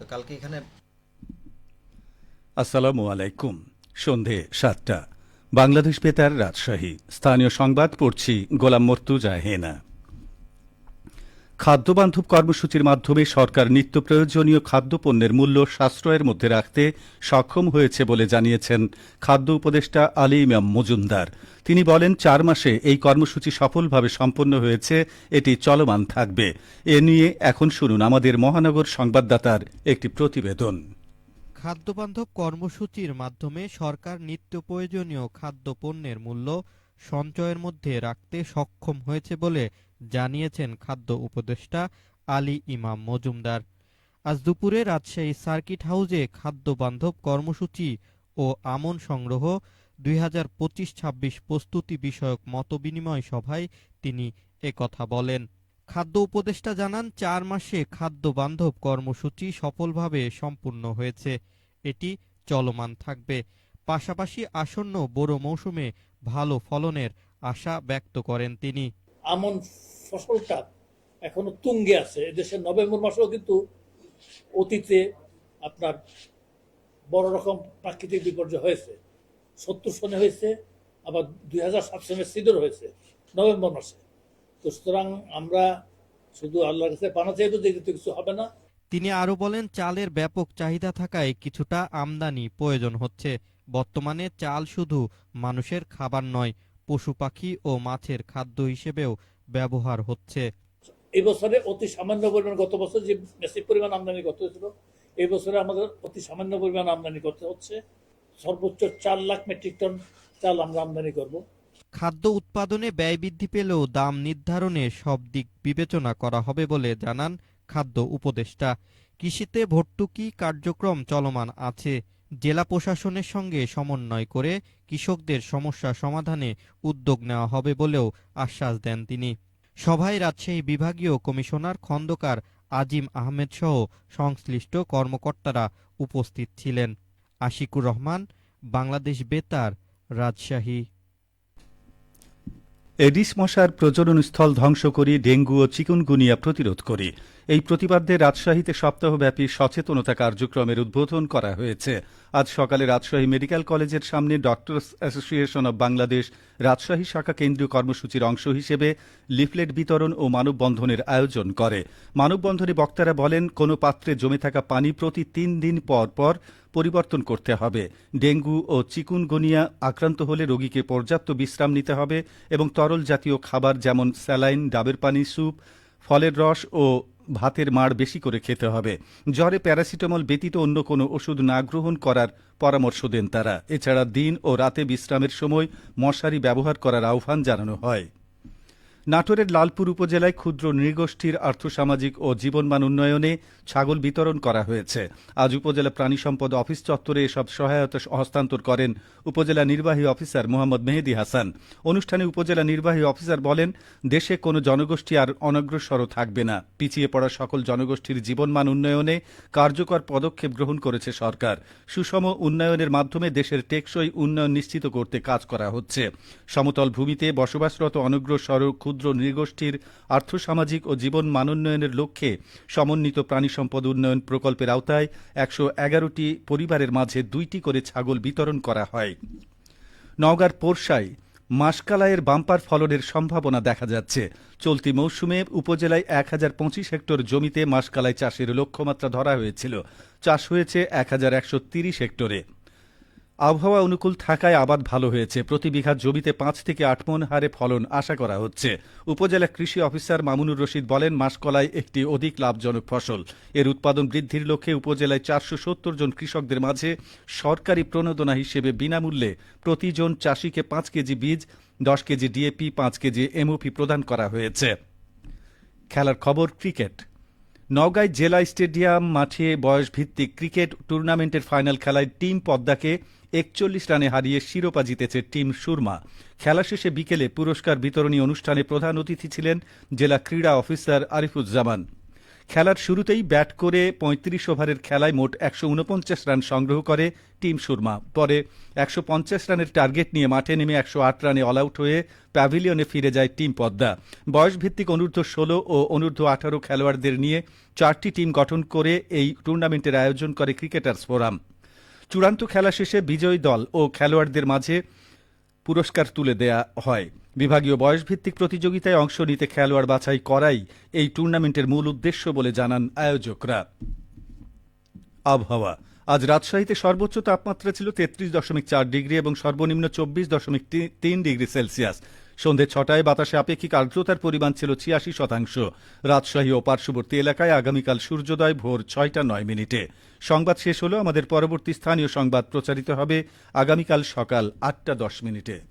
তো কালকে এখানে আসসালামু আলাইকুম। সন্ধে সাতটা। বাংলাদেশ বেতার রাজশাহী। স্থানীয় সংবাদ পড়ছি গোলাম মর্তুজা হেনা। খাদ্যবান্ধব কর্মসূচির মাধ্যমে সরকার নিত্য প্রয়োজনীয় খাদ্যপণ্যের মূল্য সাশ্রয়ের মধ্যে রাখতে সক্ষম হয়েছে বলে জানিয়েছেন খাদ্য উপদেষ্টা আলী ইমাম মজুমদার। তিনি বলেন, চার মাসে এই কর্মসূচি সফলভাবে সম্পন্ন হয়েছে, এটি চলমান থাকবে। এ নিয়ে এখন শুনুন আমাদের মহানগর সংবাদদাতার একটি প্রতিবেদন। খাদ্যবান্ধব কর্মসূচির মাধ্যমে সরকার নিত্য প্রয়োজনীয় খাদ্যপণ্যের মূল্য সঞ্চয়ের মধ্যে রাখতে সক্ষম হয়েছে বলে জানিয়েছেন খাদ্য উপদেষ্টা আলী ইমাম মজুমদার। আজ দুপুরে রাজশাহী সার্কিট হাউজে খাদ্যবান্ধব কর্মসূচি ও আমন সংগ্রহ, দুই হাজার পঁচিশ ছাব্বিশ প্রস্তুতি বিষয়ক মতবিনিময় সভায় তিনি একথা বলেন। খাদ্য উপদেষ্টা জানান, চার মাসে খাদ্য বান্ধব কর্মসূচি সফলভাবে সম্পূর্ণ হয়েছে। এটি চলমান থাকবে। পাশাপাশি আসন্ন বোরো মৌসুমে ভালো ফলনের আশা ব্যক্ত করেন তিনি। আমন ফসলটা এখনও তুঙ্গে আছে। এদেশের নভেম্বর মাসেও কিন্তু অতীতে আপনার বড় রকম প্রাকৃতিক বিপর্যয় হয়েছে। সত্তর সনে হয়েছে, আবার দুই হাজার সাত সনে সিডর হয়েছে নভেম্বর মাসে। তো সুতরাং আমরা শুধু আল্লাহর কাছে পানা চাইব দেখে তো কিছু হবে না। তিনি আরও বলেন, চালের ব্যাপক চাহিদা থাকায় কিছুটা আমদানি প্রয়োজন হচ্ছে। বর্তমানে চাল শুধু মানুষের খাবার নয় পশু পাখি ও মাছের খাদ্য হিসেবেও ব্যবহার হচ্ছে। এই বছরে অতি সামান্য পরিমাণ গত বছর যে বেশি পরিমাণ আমদানি করতে হয়েছিল এই বছরে আমাদের অতি সামান্য পরিমাণ আমদানি করতে হচ্ছে। সর্বোচ্চ চার লাখ মেট্রিক টন চাল আমরা আমদানি করব। খাদ্য উৎপাদনে ব্যয় বৃদ্ধি পেলেও দাম নির্ধারণে সব দিক বিবেচনা করা হবে বলে জানান খাদ্য উপদেষ্টা। কৃষিতে ভর্তুকি কার্যক্রম চলমান আছে। জেলা প্রশাসনের সঙ্গে সমন্বয় করে কৃষকদের সমস্যা সমাধানে উদ্যোগ নেওয়া হবে বলেও আশ্বাস দেন তিনি। সভায় রাজশাহী বিভাগীয় কমিশনার খন্দকার আজিম আহমেদ সহ সংশ্লিষ্ট কর্মকর্তারা উপস্থিত ছিলেন। আশিকুর রহমান, বাংলাদেশ বেতার, রাজশাহী। এডিস মশার প্রজনন স্থল ধ্বংস করি ডেঙ্গু ও চিকুনগুনিয়া প্রতিরোধ করি। এই প্রতিবাদে রাজশাহীতে সপ্তাহব্যাপী সচেতনতা কার্যক্রমের উদ্বোধন করা হয়েছে। আজ সকালে রাজশাহী মেডিকেল কলেজের সামনে doctors association of Bangladesh Rajshahi শাখা কেন্দ্রীয় কর্মসূচির অংশ হিসেবে লিফলেট বিতরণ ও মানববন্ধনের আয়োজন করে। মানববন্ধনে বক্তারা বলেন, কোনো পাত্রে জমে থাকা পানি প্রতি তিন দিন পর পর পরিবর্তন করতে হবে। ডেঙ্গু ও চিকুনগুনিয়া আক্রান্ত হলে রোগীকে পর্যাপ্ত বিশ্রাম নিতে হবে এবং তরল জাতীয় খাবার যেমন স্যালাইন, ডাবের পানি, স্যুপ, ফলের রস ও ভাতের মাড় বেশি করে খেতে হবে। জ্বরে প্যারাসিটামল ব্যতীত অন্য কোনো ওষুধ না গ্রহণ করার পরামর্শ দেন তারা। এছাড়া দিন ও রাতে বিশ্রামের সময় মশারি ব্যবহার করার আহ্বান জানানো হয়। নাটোরের লালপুর উপজেলায় ক্ষুদ্র নৃগোষ্ঠীর আর্থসামাজিক ও জীবনমান উন্নয়নে ছাগল বিতরণ করা হয়েছে। আজ উপজেলা প্রাণী সম্পদ অফিস চত্বরে এসব সহায়তা হস্তান্তর করেন উপজেলা নির্বাহী অফিসার মোহাম্মদ মেহেদি হাসান। অনুষ্ঠানে উপজেলা নির্বাহী অফিসার বলেন, দেশে কোনো জনগোষ্ঠী আর অনগ্রসরও থাকবে না। পিছিয়ে পড়া সকল জনগোষ্ঠীর জীবনমান উন্নয়নে কার্যকর পদক্ষেপ গ্রহণ করেছে সরকার। সুষম উন্নয়নের মাধ্যমে দেশের টেকসই উন্নয়ন নিশ্চিত করতে কাজ করা হচ্ছে। সমতল ভূমিতে বসবাসরত অনগ্রসর ক্ষুদ্র নৃগোষ্ঠীর আর্থসামাজিক ও জীবন মানোন্নয়নের লক্ষ্যে সমন্বিত প্রাণী সম্পদ উন্নয়ন প্রকল্পের আওতায় একশো এগারোটি পরিবারের মাঝে দুইটি করে ছাগল বিতরণ করা হয়। নওগাঁর পোরশায় মাসকালাইয়ের বাম্পার ফলনের সম্ভাবনা দেখা যাচ্ছে। চলতি মৌসুমে উপজেলায় এক হাজার পঁচিশ হেক্টর জমিতে মাসকালাই চাষের লক্ষ্যমাত্রা ধরা হয়েছিল। চাষ হয়েছে এক হাজার একশো তিরিশ হেক্টরে। আবহাওয়া অনুকূল থাকায় আবাদ ভালো হয়েছে। প্রতি বিঘা জমিতে পাঁচ থেকে আট মন হারে ফলন আশা করা হচ্ছে। উপজেলা কৃষি অফিসার মামুনুর রশিদ বলেন, মাসকলাই একটি অধিক লাভজনক ফসল। এর উৎপাদন বৃদ্ধির লক্ষ্যে উপজেলায় চারশো সত্তর জন কৃষকদের মাঝে সরকারি প্রণোদনা হিসেবে বিনামূল্যে প্রতিজন চাষিকে পাঁচ কেজি বীজ, দশ কেজি ডিএপি, পাঁচ কেজি এমওপি প্রদান করা হয়েছে। খেলার খবর, ক্রিকেট। নওগাঁয় জেলা স্টেডিয়াম মাঠে বয়সভিত্তিক ক্রিকেট টুর্নামেন্টের ফাইনাল খেলায় টিম পদ্মাকে একচল্লিশ রানে হারিয়ে শিরোপা জিতেছে টিম সুরমা। খেলা শেষে বিকেলে পুরস্কার বিতরণী অনুষ্ঠানে প্রধান অতিথি ছিলেন জেলা ক্রীড়া অফিসার আরিফুজ্জামান। খেলার শুরুতেই ব্যাট করে পঁয়ত্রিশ ওভারের খেলায় মোট একশো উনপঞ্চাশ রান সংগ্রহ করে টিম সুরমা। পরে একশো পঞ্চাশ রানের টার্গেট নিয়ে মাঠে নেমে একশো আট রানে অল আউট হয়ে প্যাভিলিয়নে ফিরে যায় টিম পদ্মা। বয়সভিত্তিক অনূর্ধ্ব ষোলো ও অনূর্ধ্ব আঠারো খেলোয়াড়দের নিয়ে চারটি টিম গঠন করে এই টুর্নামেন্টের আয়োজন করে ক্রিকেটার্স ফোরাম। চূড়ান্ত খেলা শেষে বিজয়ী দল ও খেলোয়াড়দের মাঝে পুরস্কার তুলে দেয়া হয়। বিভাগীয় বয়সভিত্তিক প্রতিযোগিতায় অংশ নিতে খেলোয়াড় বাছাই করাই এই টুর্নামেন্টের মূল উদ্দেশ্য বলে জানান আয়োজকরা। আবহাওয়া। আজ রাজশাহীতে সর্বোচ্চ তাপমাত্রা ছিল তেত্রিশ দশমিক চার ডিগ্রি এবং সর্বনিম্ন চব্বিশ দশমিক তিন ডিগ্রি সেলসিয়াস। সন্ধে ছটায় বাতাসে আপেক্ষিক আর্দ্রতার পরিমাণ ছিল ছিয়াশি শতাংশ। রাজশাহী ও পার্শ্ববর্তী এলাকায় আগামীকাল সূর্যোদয় ভোর ছয়টা নয় মিনিটে। সংবাদ শেষ হলো আমাদের পরবর্তী স্থানীয় সংবাদ প্রচারিত হবে আগামীকাল সকাল আটটা দশ মিনিটে।